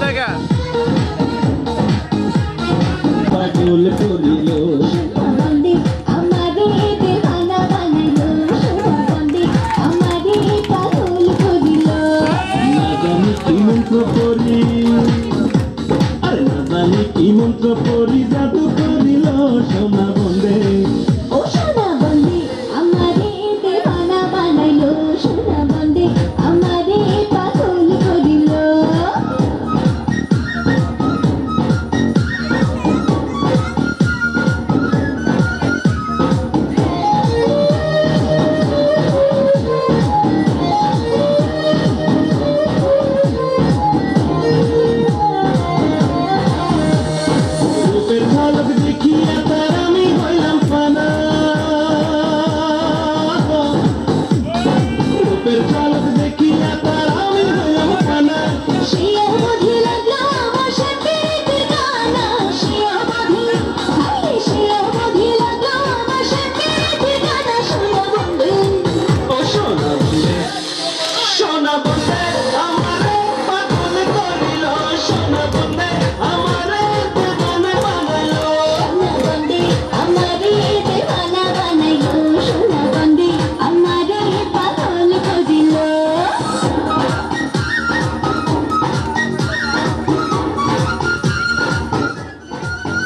টাকা। পাগল করিল। মন্ত্র পরি জাদু করিল। সমাব